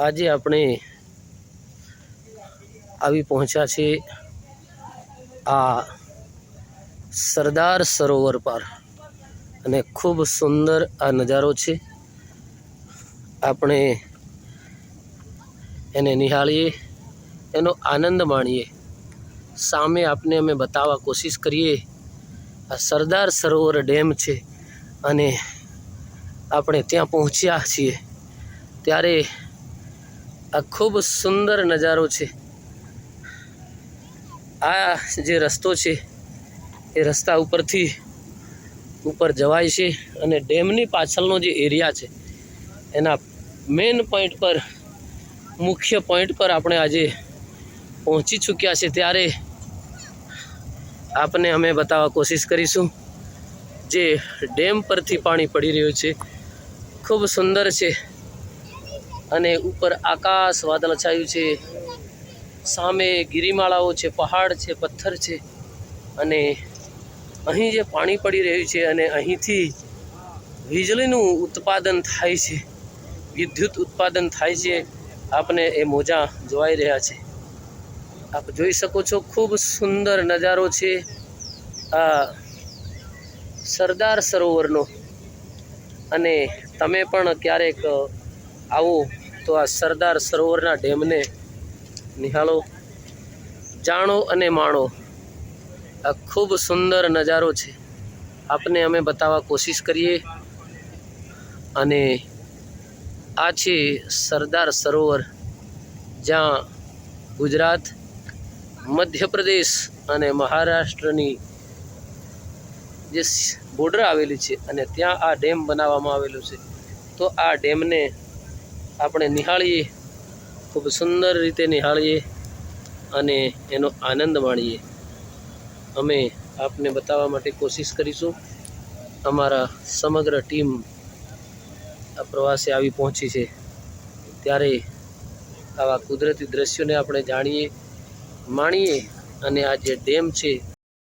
આજે આપણે આવી પહોંચ્યા છે આ સરદાર સરોવર પર. અને ખૂબ સુંદર આ નજારો છે. આપણે એને નિહાળીએ, એનો આનંદ માણીએ. સામે આપને અમે બતાવવા કોશિશ કરીએ, આ સરદાર સરોવર ડેમ છે અને આપણે ત્યાં પહોંચ્યા છીએ. ત્યારે આ ખૂબ સુંદર નજારો છે. આ જે રસ્તો છે, એ રસ્તા ઉપરથી ઉપર જવાય છે અને ડેમની પાછળનો જે એરિયા છે, એના મેઇન પોઈન્ટ પર, મુખ્ય પોઈન્ટ પર આપણે આજે પહોંચી ચૂક્યા છે. ત્યારે આપને અમે બતાવવા કોશિશ કરીશું જે ડેમ પરથી પાણી પડી રહ્યું છે. ખૂબ સુંદર છે. અને ઉપર આકાશ વાદળ છાયું છે. સામે ગિરિમાળાઓ છે, પહાડ છે, પથ્થર છે. અને અહીં જે પાણી પડી રહ્યું છે અને અહીંથી વીજળીનું ઉત્પાદન થાય છે, વિદ્યુત ઉત્પાદન થાય છે, આપને એ મોજા જોવાઈ રહ્યા છે. આપ જોઈ શકો છો ખૂબ સુંદર નજારો છે આ સરદાર સરોવરનો. અને તમે પણ ક્યારેક આવો તો આ સરદાર સરોવરના ડેમને નિહાળો, જાણો અને માણો. આ ખૂબ સુંદર નજારો છે. આપને અમે બતાવવા કોશિશ કરીએ. અને આ છે સરદાર સરોવર, જ્યાં ગુજરાત, મધ્યપ્રદેશ અને મહારાષ્ટ્રની જે બોર્ડર આવેલી છે અને ત્યાં આ ડેમ બનાવવામાં આવેલું છે. તો આ ડેમને આપણે નિહાળીએ, ખૂબ સુંદર રીતે નિહાળીએ અને એનો આનંદ માણીએ. અમે આપને બતાવવા માટે કોશિશ કરીશું. અમારા સમગ્ર ટીમ આ પ્રવાસે આવી પહોંચી છે. ત્યારે આવા કુદરતી દ્રશ્યોને આપણે જાણીએ, માણીએ અને આ જે ડેમ છે